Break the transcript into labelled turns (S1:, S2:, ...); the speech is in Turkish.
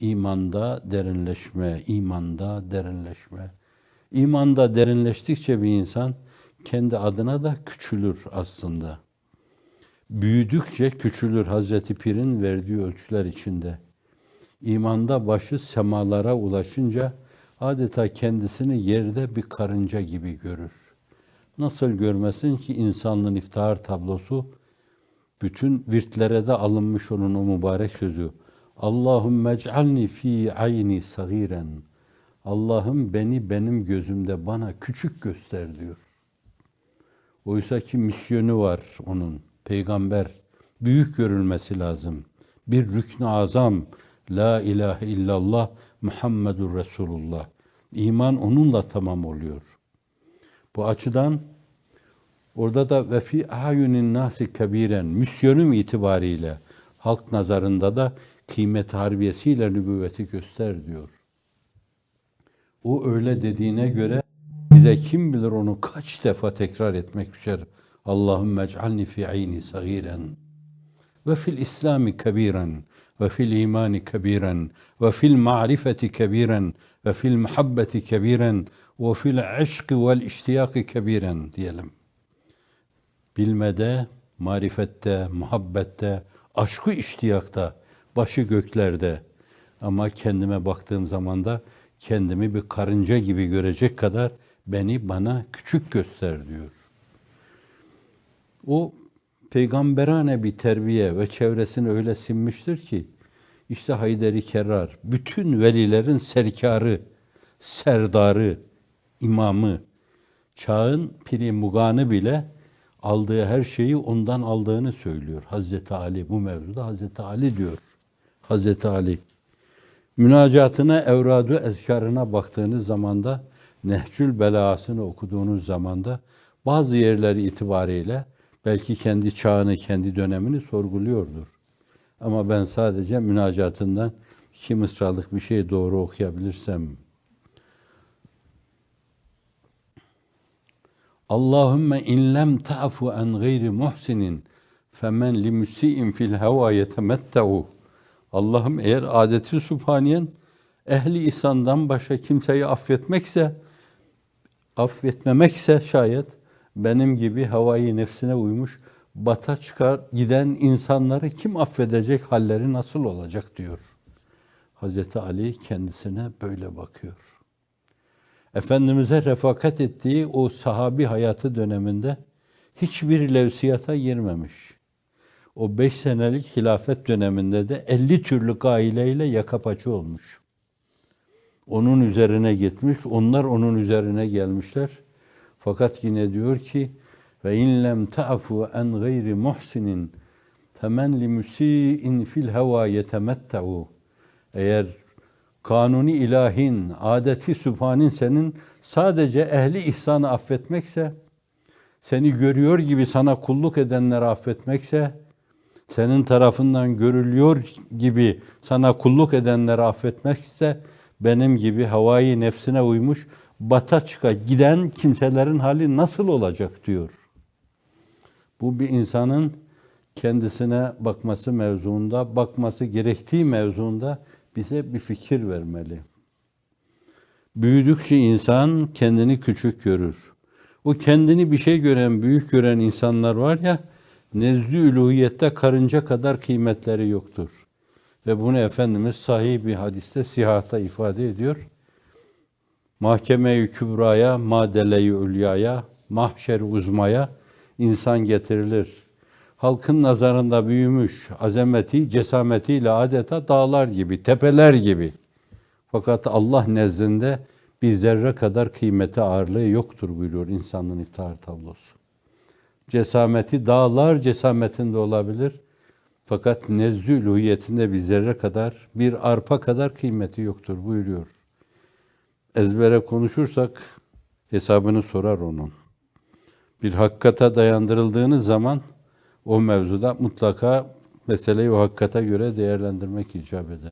S1: İmanda derinleşme, imanda derinleşme. İmanda derinleştikçe bir insan kendi adına da küçülür aslında. Büyüdükçe küçülür Hazreti Pir'in verdiği ölçüler içinde. İmanda başı semalara ulaşınca adeta kendisini yerde bir karınca gibi görür. Nasıl görmesin ki insanlığın iftihar tablosu bütün virtlere de alınmış onun o mübarek sözü. Allahümme ec'alni fi ayni sagiren. Allah'ım beni benim gözümde bana küçük göster diyor. Oysa ki misyonu var onun. Peygamber büyük görülmesi lazım. Bir rükn azam la ilahe illallah Muhammedur Resulullah. İman onunla tamam oluyor. Bu açıdan orada da ve fi ayunin nasi kebiren misyonum itibariyle halk nazarında da kıymet harbiyesiyle nübüvveti göster diyor. O öyle dediğine göre bize kim bilir onu kaç defa tekrar etmek düşer. Allahümme ec'alni fi ayni sagiren ve fil İslami kebiren ve fil imani kebiren ve fil ma'rifeti kebiren ve fil muhabbeti kebiren ve fil aşkı vel iştiyakı kebiren diyelim. Bilmede, marifette, muhabbette, aşkı iştiyakta, başı göklerde ama kendime baktığım zaman da kendimi bir karınca gibi görecek kadar beni bana küçük göster diyor. O peygamberane bir terbiye ve çevresini öyle sinmiştir ki işte Hayderi Kerrar bütün velilerin serkarı, serdarı, imamı, çağın piri muganı bile aldığı her şeyi ondan aldığını söylüyor. Hazreti Ali bu mevzuda Hazreti Ali diyor. Hazreti Ali. Münacatına, evradu ezkarına baktığınız zamanda, Nehcül Belasını okuduğunuz zamanda bazı yerleri itibariyle belki kendi çağını, kendi dönemini sorguluyordur. Ama ben sadece münacatından iki mısralık bir şey doğru okuyabilirsem. Allahümme in lem ta'fu en gayri muhsinin femen li musi'in fil heva yetemetteu. Allah'ım eğer adeti subhaniyen ehli ihsandan başka kimseyi affetmekse affetmemekse şayet benim gibi havayı nefsine uymuş bata çıkar giden insanları kim affedecek halleri nasıl olacak diyor. Hazreti Ali kendisine böyle bakıyor. Efendimiz'e refakat ettiği o sahabi hayatı döneminde hiçbir levsiyata girmemiş. O beş senelik hilafet döneminde de 50 türlü aileyle yaka paça olmuş. Onun üzerine gitmiş, onlar onun üzerine gelmişler. Fakat yine diyor ki ve in lem ta'fu en gayri muhsinin femen li musiin fil heva yetemetteu. Eğer kanuni ilahin, adeti sübhanin senin sadece ehli ihsanı affetmekse, seni görüyor gibi sana kulluk edenleri affetmekse, senin tarafından görülüyor gibi sana kulluk edenleri affetmekse, benim gibi havayı nefsine uymuş, bata çıka giden kimselerin hali nasıl olacak diyor. Bu bir insanın kendisine bakması mevzuunda, bakması gerektiği mevzuunda bize bir fikir vermeli. Büyüdükçe insan kendini küçük görür. O kendini bir şey gören, büyük gören insanlar var ya, nezdü üluhiyette karınca kadar kıymetleri yoktur. Ve bunu Efendimiz sahih bir hadiste sihata ifade ediyor. Mahkeme-i kübraya, madele-i ülyaya, mahşer uzmaya insan getirilir. Halkın nazarında büyümüş, azameti, cesametiyle adeta dağlar gibi, tepeler gibi. Fakat Allah nezdinde bir zerre kadar kıymeti ağırlığı yoktur buyuruyor insanlığın iftihar tablosu. Cesameti dağlar cesametinde olabilir. Fakat nezdü uluhiyetinde bir zerre kadar, bir arpa kadar kıymeti yoktur buyuruyor. Ezbere konuşursak hesabını sorar onun. Bir hakikate dayandırıldığınız zaman o mevzuda mutlaka meseleyi o hakikate göre değerlendirmek icap eder.